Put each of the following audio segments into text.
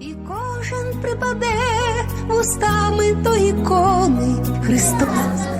І кожен припаде устами то ікони Христос.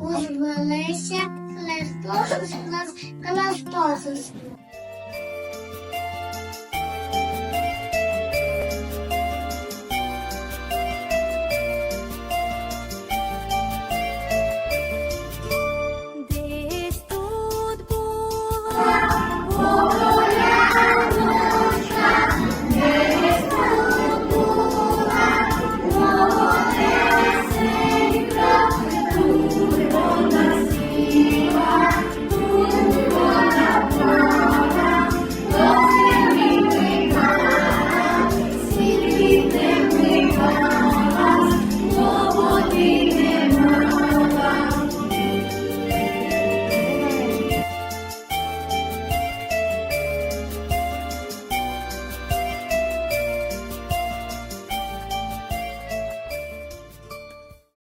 Узвелися хлестосус, кластосус.